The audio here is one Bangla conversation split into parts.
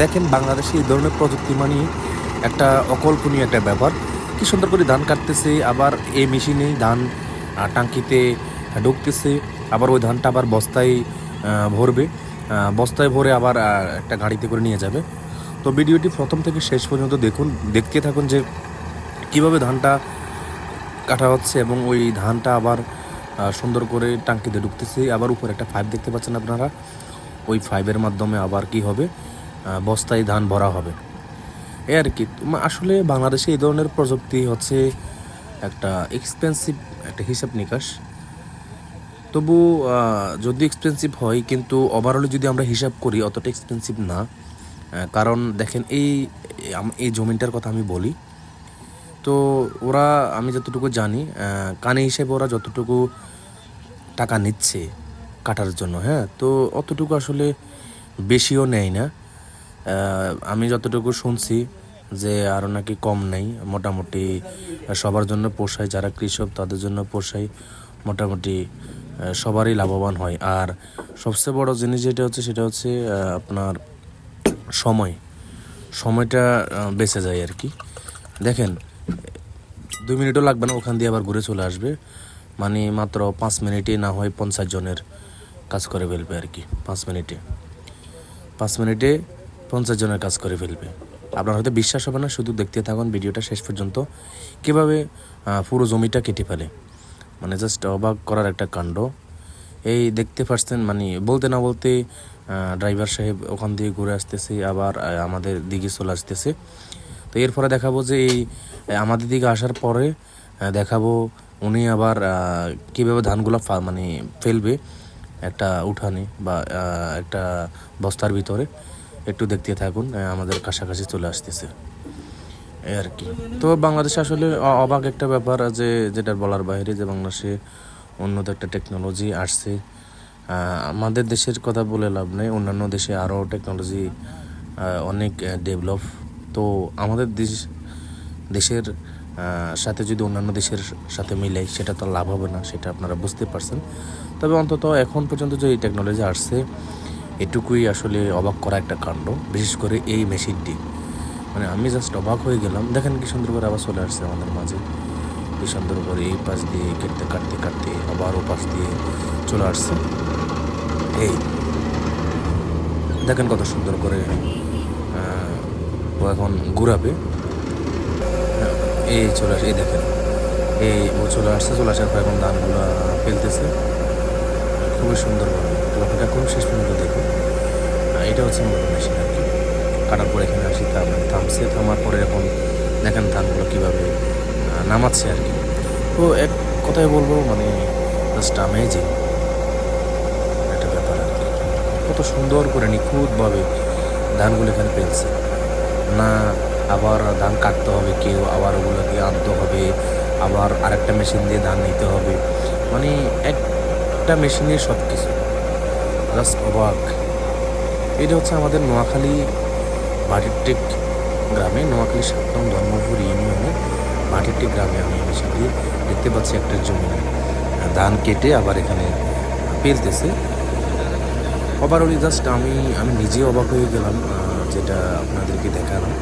দেখেন বাংলাদেশে এই ধরনের প্রযুক্তি মানে একটা অকল্পনীয় একটা ব্যাপার। কি সুন্দর করে ধান কাটতেছে, আবার এই মেশিনেই ধান টাঙ্কিতে ঢুকতেছে, আবার ওই ধানটা আবার বস্তায় ভরবে বস্তায় ভরে আবার একটা গাড়িতে করে নিয়ে যাবে। তো ভিডিওটি প্রথম থেকে শেষ পর্যন্ত দেখুন, দেখতে থাকুন যে কীভাবে ধানটা কাটা হচ্ছে এবং ওই ধানটা আবার সুন্দর করে টাঙ্কিতে ঢুকতেছে। আবার উপরে একটা পাইপ দেখতে পাচ্ছেন আপনারা? ওই পাইপের মাধ্যমে আবার কি হবে? বস্তায় ধান ভরা হবে। এই আর কি আসলে বাংলাদেশে এই ধরনের প্রযুক্তি হচ্ছে একটা এক্সপেন্সিভ একটা হিসাব নিকাশ। তবু যদি এক্সপেন্সিভ হয়, কিন্তু ওভারঅলে যদি আমরা হিসাব করি, অতটা এক্সপেন্সিভ না। কারণ দেখেন, এই এই জমিটার কথা আমি বলি। তো ওরা, আমি যতটুকু জানি কানে হিসেবে ওরা যতটুকু টাকা নিচ্ছে কাটার জন্য হ্যাঁ? তো অতটুকু আসলে বেশিও নেয় না। আমি যতটুকু শুনছি যে আরও নাকি কম নেই, মোটামুটি সবার জন্য পোষায়, যারা কৃষক তাদের জন্য পোষায়, মোটামুটি সবারই লাভবান হয়। আর সবচেয়ে বড় জিনিস যেটা হচ্ছে, সেটা হচ্ছে আপনার সময়। সময়টা বেঁচে যায় আর কি। দেখেন, দুই মিনিটও লাগবে না, ওখান দিয়ে আবার ঘুরে চলে আসবে। মানে মাত্র পাঁচ মিনিটে না হয় পঞ্চাশ জনের কাজ করে ফেলবে আর কি, পাঁচ মিনিটে। পাঁচ মিনিটে পঞ্চাশ জনের কাজ করে ফেলবে। আপনার হয়তো বিশ্বাস হবে না, শুধু দেখতে থাকুন ভিডিওটা শেষ পর্যন্ত। কীভাবে পুরো জমিটা কেটে ফেলে? মানে জাস্ট অবাক করার একটা কাণ্ড। এই দেখতে পাচ্ছেন মানে বলতে না বলতে ড্রাইভার সাহেব ওখান দিয়ে ঘুরে আসতেছে, আবার আমাদের দিকে চলে আসতেছে। তো এরপরে দেখাবো যে এই আমাদের দিকে আসার পরে দেখাবো উনি আবার কীভাবে ধানগুলো মানে ফেলবে একটা উঠানে বা একটা বস্তার ভিতরে। একটু দেখতে থাকুন আমাদের কাছাকাছি চলে আসতেছে। এই আর কি। তো বাংলাদেশে আসলে অবাক একটা ব্যাপার যে, যেটা বলার বাইরে যে বাংলাদেশে উন্নত একটা টেকনোলজি আসছে। আমাদের দেশের কথা বলে লাভ নেই, অন্যান্য দেশে আরও টেকনোলজি অনেক ডেভেলপ তো আমাদের দেশ, দেশের সাথে যদি অন্যান্য দেশের সাথে মিলে, সেটা তো লাভ হবে না, সেটা আপনারা বুঝতে পারছেন। তবে অন্তত এখন পর্যন্ত যে এই টেকনোলজি আসছে এটুকুই আসলে অবাক করা একটা কাণ্ড, বিশেষ করে এই মেশিনটি। মানে আমি জাস্ট অবাক হয়ে গেলাম। দেখেন কি সুন্দর করে আবার চলে আসছে আমাদের মাঝে। কি সুন্দর করে এই পাশ দিয়ে কেটে কাটতে কাটতে আবার ও পাশ দিয়ে চলে আসছে। এই দেখেন কত সুন্দর করে ও এখন ঘুরাবে। এই চলে আসে, এই দেখেন। এই ও চলে আসছে, চলে আসার পর এখন ধানগুলো ফেলতেছে। খুবই সুন্দরভাবে। এটা খুব শেষ পর্যন্ত দেখুন এটা হচ্ছে মূলত মেশিন আর কি। কাটার পর এখানে আসি, তা মানে থামছে। থামার পরে এখন দেখেন ধানগুলো কীভাবে নামাচ্ছে আর কি। তো এক কথায় বলব মানে জাস্ট অ্যামেজিং একটা ব্যাপার আর কি। কত সুন্দর করে নিখুঁতভাবে ধানগুলো এখানে পেলছে না আবার ধান কাটতে হবে, কেউ আবার ওগুলোকে আনতে হবে, আবার আরেকটা মেশিন দিয়ে ধান নিতে হবে। মানে একটা মেশিনে সব কিছু জাস্ট অবাক। এটা হচ্ছে আমাদের নোয়াখালী বাটিরটেক গ্রামে, নোয়াখালী সাত নং ধর্মপুর ইউনিয়নে বাটিরটেক গ্রামে আমি মেশিনটি দেখতে পাচ্ছি, একটা জমি। ধান কেটে আবার এখানে পেলতেছে ওভারঅলি জাস্ট আমি আমি নিজে অবাক হয়ে গেলাম যেটা আপনাদেরকে দেখালাম।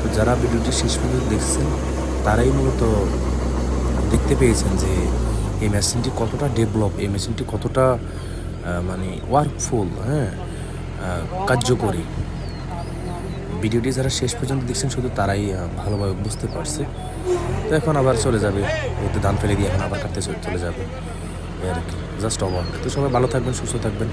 তো যারা ভিডিওটি শেষ পর্যন্ত দেখছেন, তারাই মূলত দেখতে পেয়েছেন যে এই মেশিনটি কতটা ডেভেলপ এই মেশিনটি কতটা মানে ওয়ার্কফুল হ্যাঁ? কার্যকরী। ভিডিওটি যারা শেষ পর্যন্ত দেখছেন, শুধু তারাই ভালোভাবে বুঝতে পারছে। তো এখন আবার চলে যাবে। ওতে দান ফেলে দিয়ে এখন আবার কাটতে চলে যাবে। আর কি জাস্ট অবাক তো সবাই ভালো থাকবেন, সুস্থ থাকবেন।